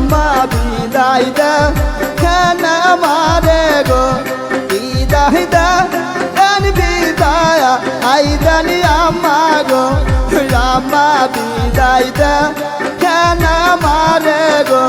বিদায় দা, কেন মারে গো? বিদায় দা, কেন বিদায়? আইদানি আম্মা গো রামা বিদায় দা, কেন মারে গো?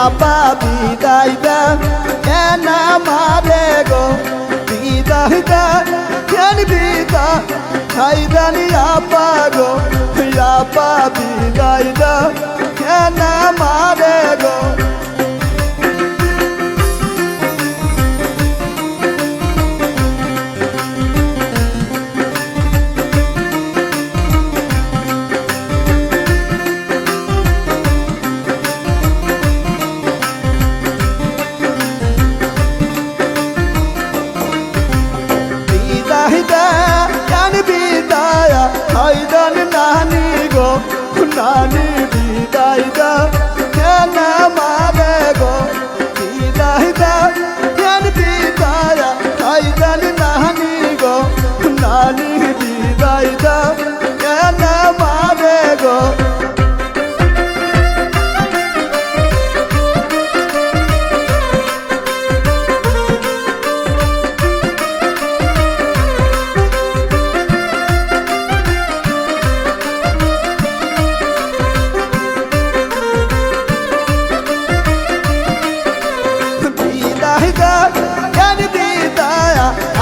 আপা বিদায় দে কেন মারে গো? বিদায় দে কেন বিদায়? আইদানি আপা গো? হাইদান নানি গো নানি বিদায় দে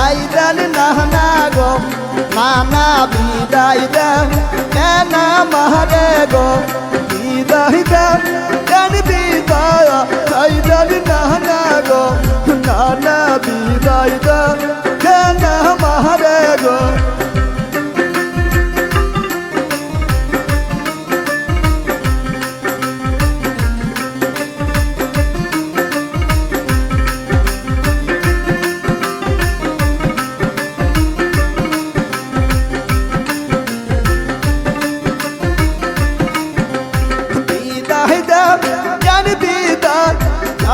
আইদান নানা গো। নানা বিদায় দেন নানা মহারে গো? বিদায় দেন, কেন বিদায়? আইদান নানা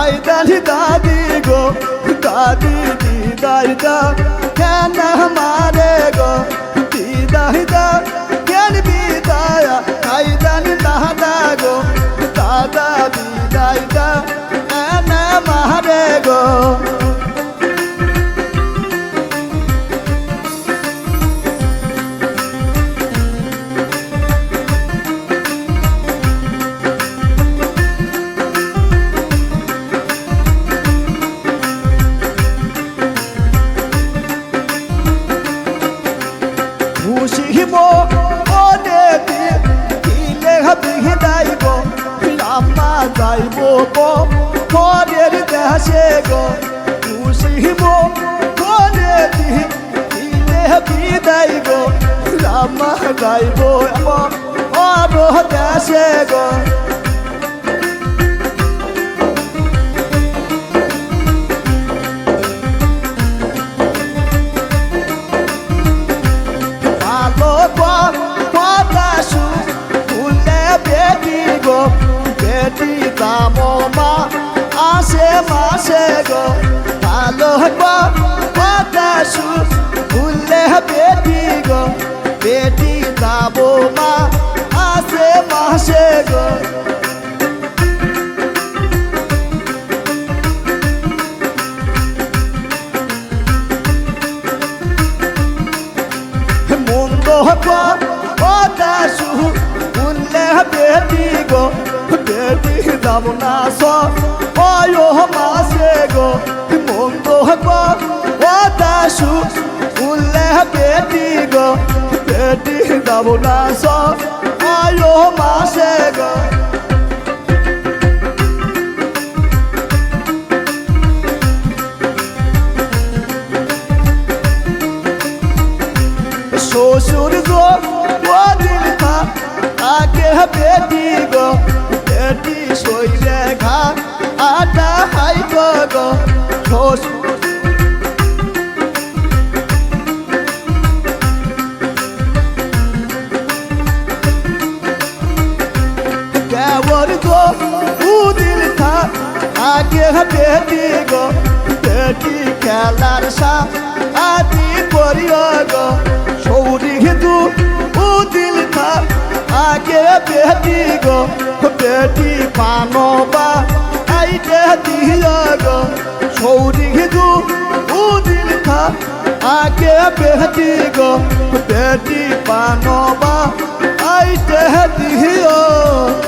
আইদান দাদি গো দাদি বিদায় দা কেন মারে যাইব গো পরের দেশে গো। খুশিম মনে দিলে বিদায় গো। রাম্মা গাইব অর দেশে গো। মাসে গো। ভালো পদাসু ফুলে বেটি গো? বেটি দাম মা গো, বেটি যাব না স অয় মাসে গো। শ্বশুর গো ও দিল খা আগে বেটি গো, বেটি শৈলে ঘা। দেওর গো দুদিন থাক আগে বেটি গো বেটি খেলার সা আদি পরিয় গো সৌরি দু উদিল থাক আগে বেটি গো বেটি পানো বা আইডে দিয় গো সৌরি দু উদিল থাক আগে বেটি গো বেটি পানো আইতে দিও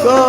গো।